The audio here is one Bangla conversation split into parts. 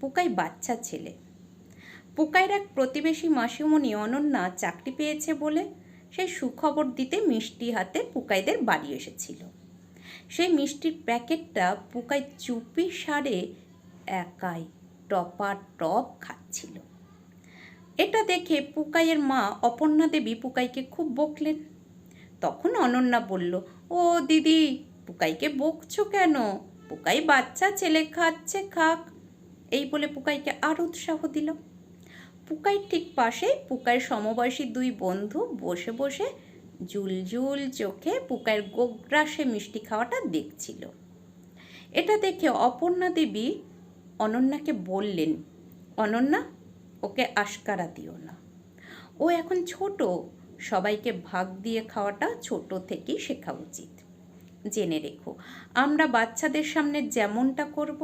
পুকাই বাচ্চা ছেলে। পুকাইয়ের এক প্রতিবেশী মাসিমণি অনন্যা চাকরি পেয়েছে বলে সেই সুখবর দিতে মিষ্টি হাতে পুকাইদের বাড়ি এসেছিল। সেই মিষ্টির প্যাকেটটা পুকাই চুপি সারে একাই টপা টপ খাচ্ছিল। এটা দেখে পুকাইয়ের মা অপর্ণা দেবী পুকাইকে খুব বকলেন। তখন অনন্যা বলল, ও দিদি, পুকাইকে বকছো কেন? পুকাই বাচ্চা ছেলে খাচ্ছে, খাক। এই বলে পুকাইকে আর উৎসাহ দিল। পুকাই ঠিক পাশে পুকাইয়ের সমবয়সী দুই বন্ধু বসে বসে জুলজুল চোখে পুকাইয়ের গোগ্রাসে মিষ্টি খাওয়াটা দেখছিল। এটা দেখে অপর্ণা দেবী অনন্যাকে বললেন, অনন্যা, ওকে আশকারা দিও না। ও এখন ছোট, সবাইকে ভাগ দিয়ে খাওয়াটা ছোট থেকেই শেখা উচিত। জেনে রেখো, আমরা বাচ্চাদের সামনে যেমনটা করব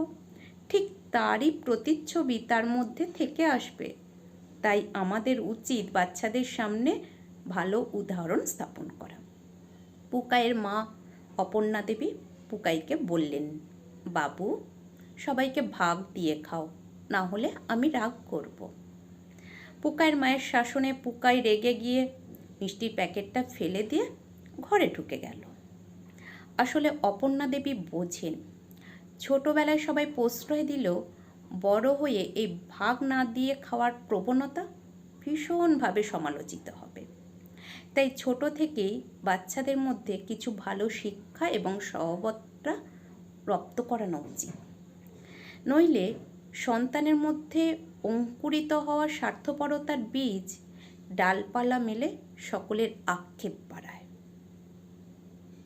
ঠিক তারই প্রতিচ্ছবি তার মধ্যে থেকে আসবে। তাই আমাদের উচিত বাচ্চাদের সামনে ভালো উদাহরণ স্থাপন করা। পুকাইয়ের মা অপর্ণা দেবী পুকাইকে বললেন, বাবু, সবাইকে ভাগ দিয়ে খাও, না হলে আমি রাগ করব। পুকাইয়ের মায়ের শাসনে পুকাই রেগে গিয়ে মিষ্টির প্যাকেটটা ফেলে দিয়ে ঘরে ঢুকে গেল। আসলে অপর্ণা দেবী বোঝেন ছোটবেলায় সবাই প্রশ্রয় দিলেও বড় হয়ে এই ভাগ না দিয়ে খাওয়ার প্রবণতা ভীষণভাবে সমালোচিত হবে। তাই ছোট থেকেই বাচ্চাদের মধ্যে কিছু ভালো শিক্ষা এবং সহবতটা রপ্ত করানো উচিত। নইলে সন্তানের মধ্যে অঙ্কুরিত হওয়া স্বার্থপরতার বীজ ডালপালা মেলে সকলের আক্ষেপ বাড়ায়।